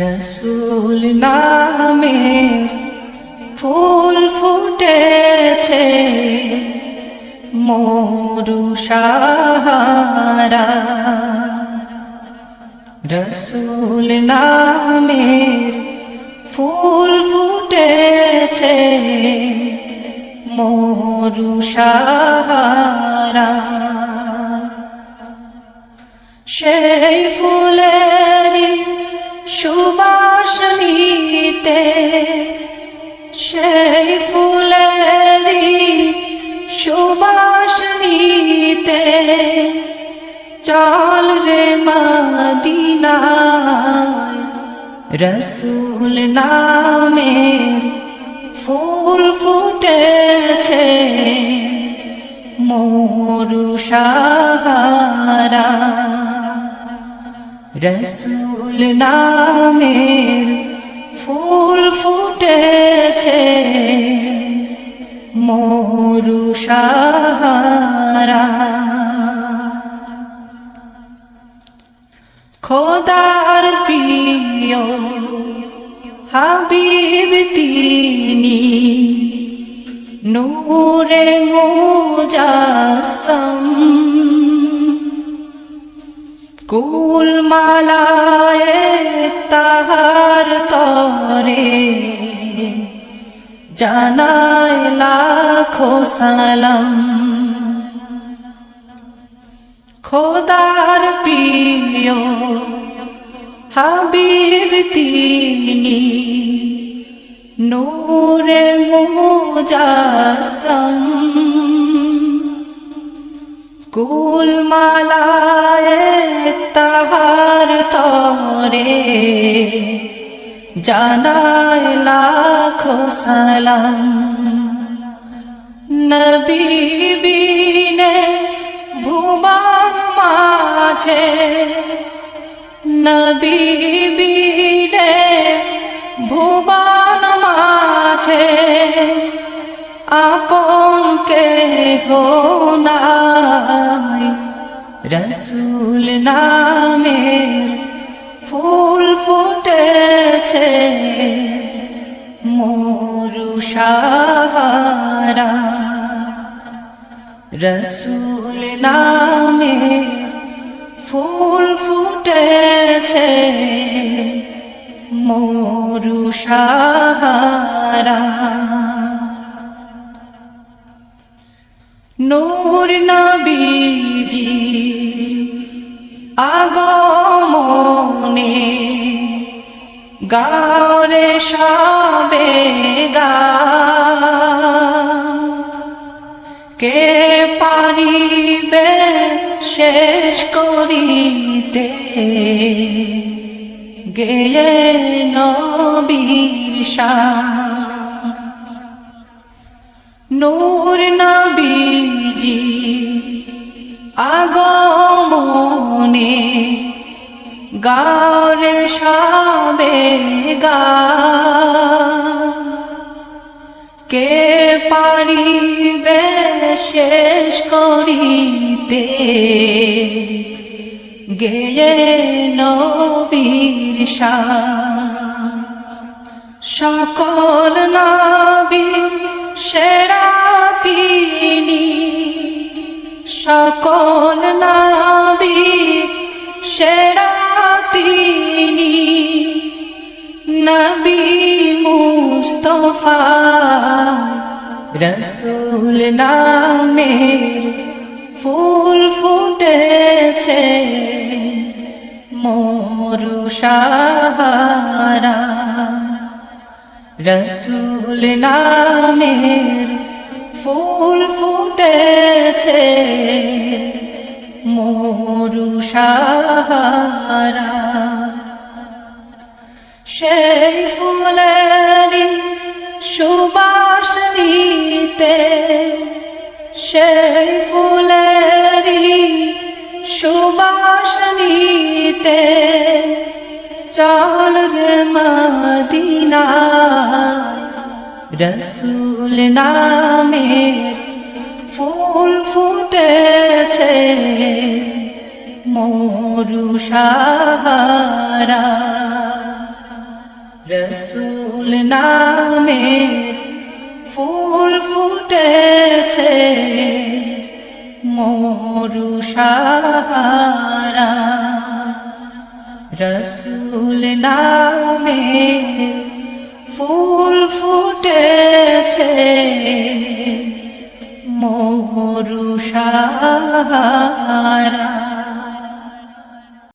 রসুল নামে ফুল ফুটেছে মোরু সাহারা। রসুল নামের ফুল ফুটেছে মোরু সাহারা। সেই ফুলেরই সুবাস নিতে সেই ফুলেরই সুবাস নিতে চল রে মদিনায়, রসুল নামে ফুল ফুটেছে। মোরু সাহারা রসুল নামের ফুল ফুটেছে। মোরু সাহারা। খোদার প্রিয় হাবিব তিনি নূরে মুজাসম। কুল মালায় তাহার তরে জানায় লাখো সালাম। খোদার প্রিয় হাবিব তিনি নূরে মুজাসম। কুল মালায় তাহার তরে জানায় লাখো সালাম। নবী বিনে ভুবন মাঝে, নবী বিনে ভুবন মাঝে, আপন কে হো নাই রসুল নামের ফুল ফুটেছে মোরু সাহারা। রসুল নামের ফুল ফুটেছে মোরু সাহারা। আগমনে গাওরে সবে গা। কে পারিবে শেষ করিতে? নবীর শাহ নূর নবীজি আগমনে গারে সবে গা। কে পারিবে শেষ করিতে? গেয়ে নবীর সকল নবী সেরা তিনি। সকল নবী মুস্তফা, রসুল নামের ফুল ফুটেছে মোরু সাহারা। রসুল নামের ফুল ফুটেছে মোরু সাহারা। সেই ফুলেরই সুবাস নিতে সেই ফুলেরই সুবাস নিতে চল রে মদিনা। রসুল নামের ফুল ফুটেছে মোরু সাহারা। রসুল নামে ফুল ফুটেছে মরু সাহারা। রসুল নামে ফুল ফুটেছে মরু সাহারা।